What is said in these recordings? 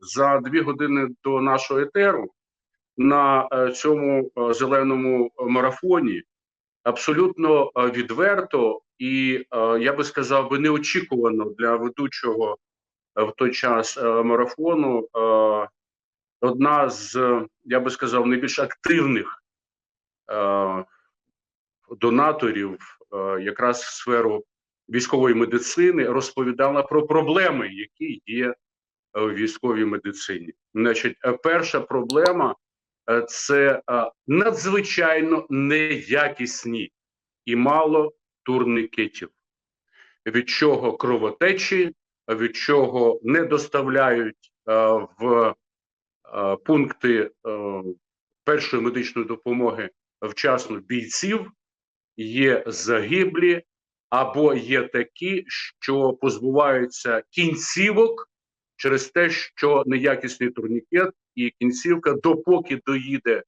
За дві години до нашого етеру на е, цьому е, зеленому марафоні абсолютно е, відверто і е, я би сказав би неочікувано для ведучого е, в той час е, марафону. е, Одна з, е, я би сказав, найбільш активних е, донаторів е, якраз в сферу військової медицини розповідала про проблеми, які є е, в військовій медицині. Значить, е, перша проблема е, це е, надзвичайно неякісні і мало турнікетів, від чого кровотечі, від чого не доставляють е, в е, пункти е, першої медичної допомоги вчасно бійців, є загиблі, або є такі, що позбуваються кінцівок через те, що неякісний турнікет і кінцівка, допоки доїде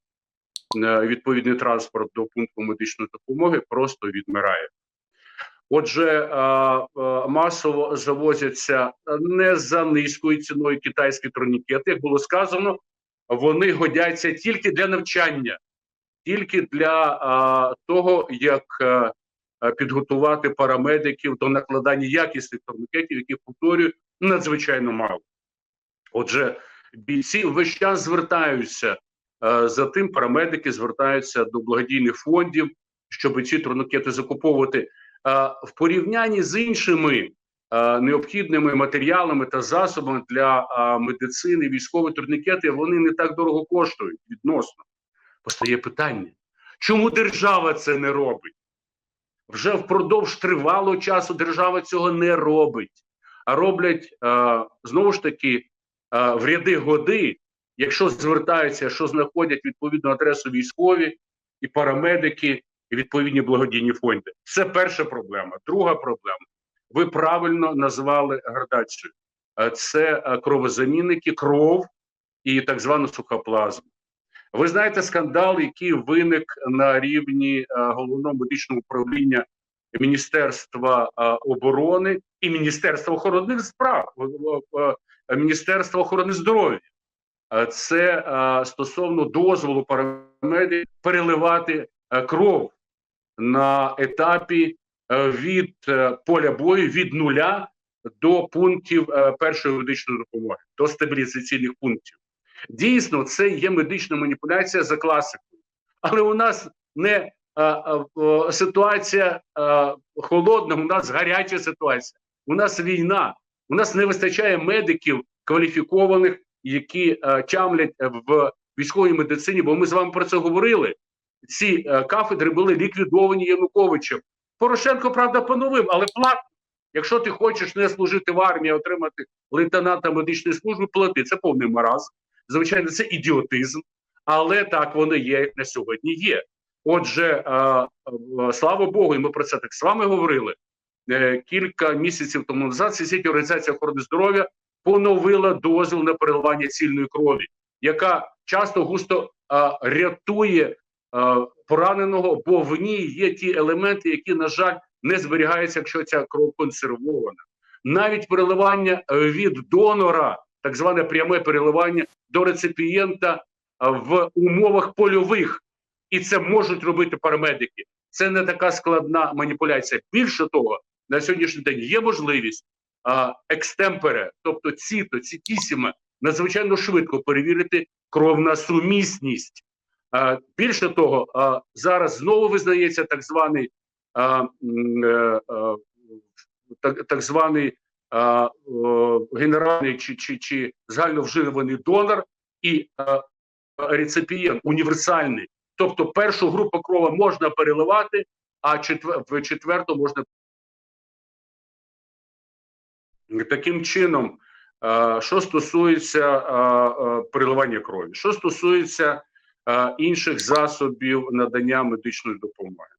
е, відповідний транспорт до пункту медичної допомоги, просто відмирає. Отже, е, е, масово завозяться не за низькою ціною китайські турнікети, як було сказано, вони годяться тільки для навчання, тільки для того, як підготувати парамедиків до накладання якісних турнікетів, яких повторюю надзвичайно мало. Отже, бійці весь час звертаються за тим, парамедики звертаються до благодійних фондів, щоб ці турнікети закуповувати в порівнянні з іншими. Необхідними матеріалами та засобами для медицини, військові турнікети вони не так дорого коштують відносно постає питання, чому держава це не робить? Вже впродовж тривалого часу держава цього не робить, а роблять е, знову ж таки е, в ряди годи, якщо звертаються, що знаходять відповідну адресу військові і парамедики, і відповідні благодійні фонди. Це перша проблема. Друга проблема. Ви правильно назвали градацію. Е, Це е, кровозамінники, кров і так звана сухоплазма. Ви знаєте скандал, який виник на рівні е, головного медичного управління Міністерства е, оборони і Міністерства охорони справ е, Міністерства охорони здоров'я. Це стосовно дозволу парамедиків переливати кров на етапі від поля бою від нуля до пунктів першої медичної допомоги, до стабілізаційних пунктів. Дійсно, це є медична маніпуляція за класикою, але у нас не а, а, а, ситуація а, холодна, у нас гаряча ситуація. У нас війна, у нас не вистачає медиків кваліфікованих, які а, тямлять в військовій медицині. Бо ми з вами про це говорили. Ці а, кафедри були ліквідовані Януковичем. Порошенко, правда, поновив, але платно. Якщо ти хочеш не служити в армії, отримати лейтенанта медичної служби, плати. Це повний маразм. Звичайно, це ідіотизм, але так воно є на сьогодні. Є. Отже, слава Богу, і ми про це так з вами говорили. Е, кілька місяців тому назад Всесвітня організація охорони здоров'я поновила дозвіл на переливання цільної крові, яка часто густо рятує пораненого, бо в ній є ті елементи, які, на жаль, не зберігаються, якщо ця кров консервована. Навіть переливання е, від донора, так зване пряме переливання до реципієнта в умовах польових, і це можуть робити парамедики. Це не така складна маніпуляція. Більше того, на сьогоднішній день є можливість а, екстемпере, тобто ціто, цітісіме, надзвичайно швидко перевірити кров на сумісність. А, більше того, зараз знову визнається так званий е, так, званий генеральний чи, чи, чи загальновживаний донор і реципієнт універсальний. Тобто першу групу крова можна переливати, а четвер, четверту можна таким чином е, що стосується е, е, переливання крові, що стосується е, інших засобів надання медичної допомоги.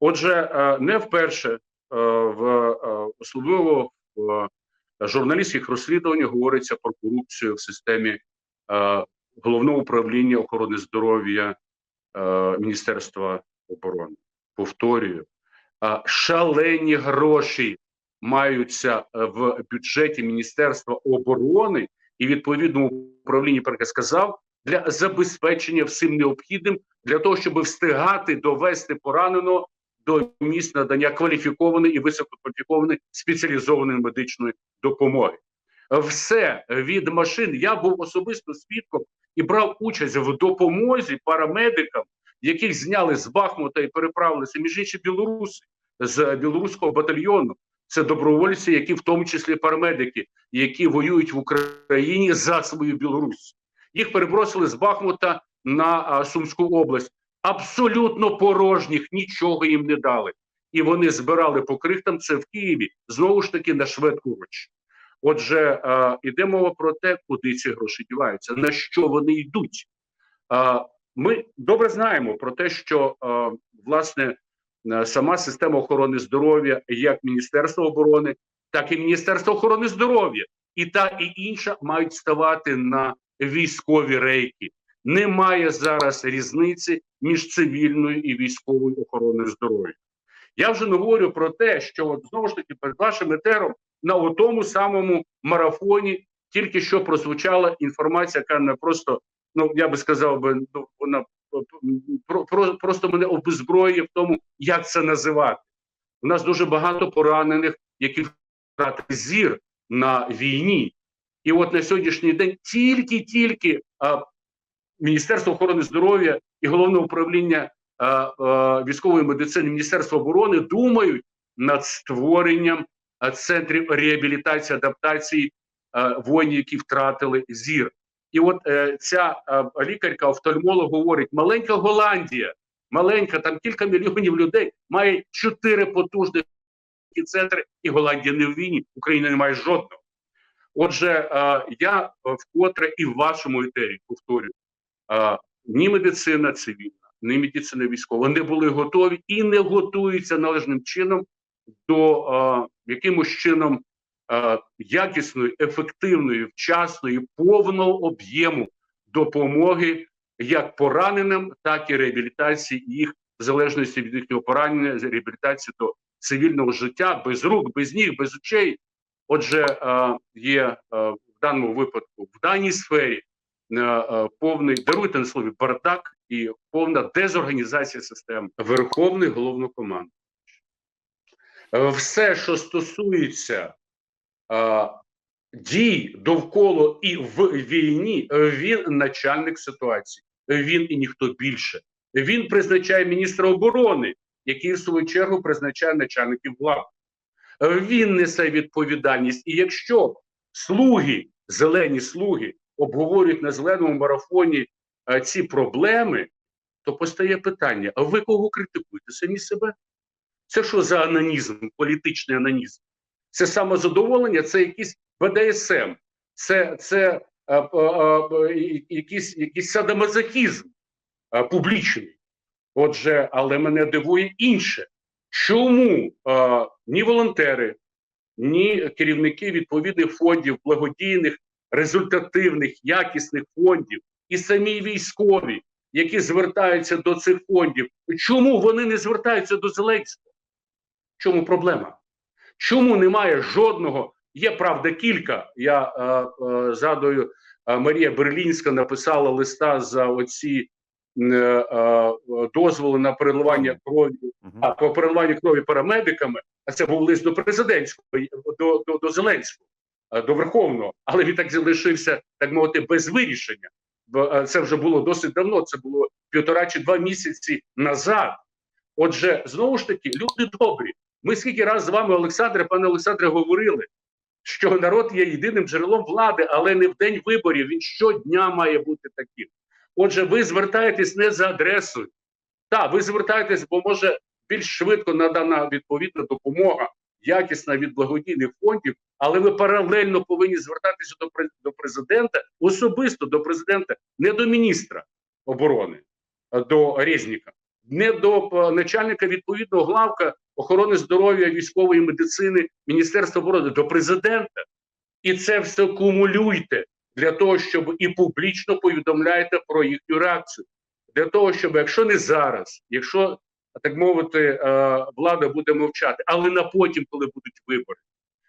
Отже, е, не вперше е, в е, особливо в журналістських розслідуваннях говориться про корупцію в системі е, головного управління охорони здоров'я е, Міністерства оборони. Повторюю, е, шалені гроші маються е, в бюджеті Міністерства оборони і відповідно управління, як сказав, для забезпечення всім необхідним для того, щоб встигати довести пораненого до місць надання кваліфікованої і висококваліфікованої спеціалізованої медичної допомоги. Все від машин. Я був особисто свідком і брав участь в допомозі парамедикам, яких зняли з Бахмута і переправилися між іншим білоруси з білоруського батальйону. Це добровольці, які в тому числі парамедики, які воюють в Україні за свою Білорусь. Їх перебросили з Бахмута на Сумську область. Абсолютно порожніх, нічого їм не дали. І вони збирали по крихтам це в Києві знову ж таки на швидку руч. Отже, е, іде мова про те, куди ці гроші діваються, на що вони йдуть. Е, ми добре знаємо про те, що е, власне е, сама система охорони здоров'я, як Міністерство оборони, так і Міністерство охорони здоров'я, і та і інша мають ставати на військові рейки. Немає зараз різниці між цивільною і військовою охороною здоров'я. Я вже не говорю про те, що от, знову ж таки перед вашим етером на тому самому марафоні тільки що прозвучала інформація, яка не просто, ну я би сказав би, ну, вона про, про, просто мене обезброює в тому, як це називати. У нас дуже багато поранених, які втратили зір на війні. І от на сьогоднішній день тільки-тільки Міністерство охорони здоров'я і головне управління а, а, військової медицини Міністерства оборони думають над створенням а, центрів реабілітації адаптації а, воїнів, які втратили зір. І от е, ця е, лікарка, офтальмолог говорить: маленька Голландія, маленька, там кілька мільйонів людей, має чотири потужні центри, і Голландія не в війні, Україна не має жодного. Отже, е, я е, вкотре і в вашому етері повторюю: ні медицина цивільна, ні медицина військова не були готові і не готуються належним чином до е, якимось чином е, якісної, ефективної, вчасної, повного об'єму допомоги як пораненим, так і реабілітації їх в залежності від їхнього поранення, реабілітації до цивільного життя без рук, без ніг, без очей. Отже, є в даному випадку в даній сфері повний даруйте на слові бардак і повна дезорганізація системи Верховний головнокомандуючий. Е, Все, що стосується е, дій довкола і в війні, е, він начальник ситуації, він і ніхто більше. Він призначає міністра оборони, який в свою чергу призначає начальників влади. Е, Він несе відповідальність. І якщо слуги, зелені слуги, обговорюють на зеленому марафоні е, ці проблеми, то постає питання: а ви кого критикуєте? Самі себе? Це що за анонізм, політичний анонізм? Це самозадоволення, це якийсь БДСМ, це це е, е, е, якийсь, якийсь садомазохізм е, публічний. Отже, але мене дивує інше. Чому е, ні волонтери, ні керівники відповідних фондів, благодійних, результативних, якісних фондів і самі військові, які звертаються до цих фондів, чому вони не звертаються до Зеленського? Чому проблема? Чому немає жодного? Є правда кілька. Я е, е, згадую, е, Марія Берлінська написала листа за оці е, е, дозволи на переливання крові Мгм. а по переливанню крові парамедиками, а це був лист до президентського, до, до, до Зеленського, до Верховного, але він так залишився, так мовити, без вирішення. Е, це вже було досить давно, це було півтора чи два місяці назад. Отже, знову ж таки, люди добрі. Ми скільки раз з вами, Олександре, пане Олександре, говорили, що народ є єдиним джерелом влади, але не в день виборів. Він щодня має бути таким. Отже, ви звертаєтесь не за адресою. Так, ви звертаєтесь, бо може більш швидко надана відповідна допомога, якісна від благодійних фондів, але ви паралельно повинні звертатися до, до президента, особисто до президента, не до міністра оборони, до Резніка, не до е, начальника відповідного главка охорони здоров'я, військової медицини, Міністерства оборони, до президента. І це все кумулюйте для того, щоб і публічно повідомляйте про їхню реакцію. Для того, щоб якщо не зараз, якщо так мовити, е, влада буде мовчати, але на потім, коли будуть вибори,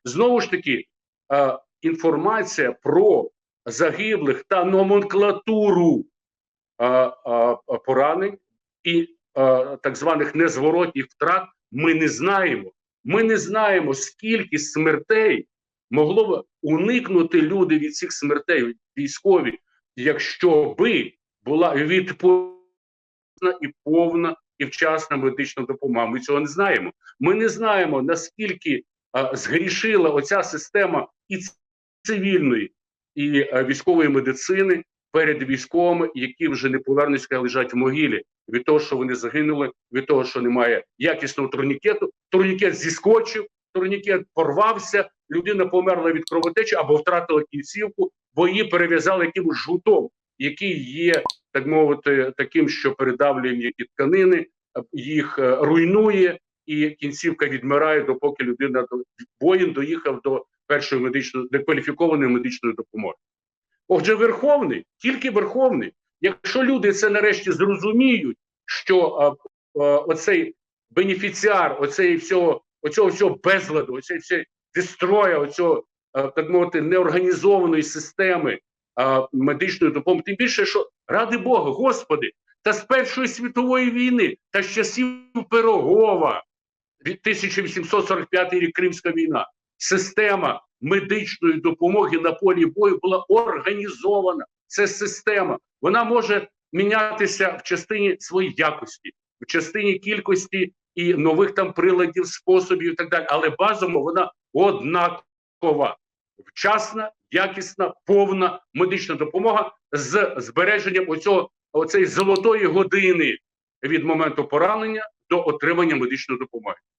знову ж таки, е, інформація про загиблих та номенклатуру е, е, поранень і так званих незворотніх втрат ми не знаємо. Ми не знаємо, скільки смертей могло б уникнути люди від цих смертей військові, якщо би була відповідна і повна і вчасна медична допомога. Ми цього не знаємо. Ми не знаємо наскільки згрішила оця система і цивільної, і військової медицини перед військовими, які вже не повернуться, а лежать в могилі від того, що вони загинули, від того, що немає якісного турнікету. Турнікет зіскочив, турнікет порвався, людина померла від кровотечі або втратила кінцівку, бо її перев'язали якимось жгутом, який є, так мовити, таким, що передавлює м'які тканини, е, їх е, руйнує, і кінцівка відмирає, допоки людина воїн доїхав до першої медичної некваліфікованої медичної допомоги. Отже, Верховний, тільки Верховний, якщо люди це нарешті зрозуміють, що а, а, оцей бенефіціар, оцей всього, оцього всього безладу, оцей всей дестроя, оцього, а, так мовити, неорганізованої системи а, медичної допомоги, тим більше, що ради Бога, Господи, та з Першої світової війни, та з часів Пирогова, від 1845 рік Кримська війна, система медичної допомоги на полі бою була організована. Це система. Вона може мінятися в частині своєї якості, в частині кількості і нових там приладів, способів і так далі. Але базово вона однакова, вчасна, якісна, повна медична допомога з збереженням оцього оцеї золотої години від моменту поранення до отримання медичної допомоги.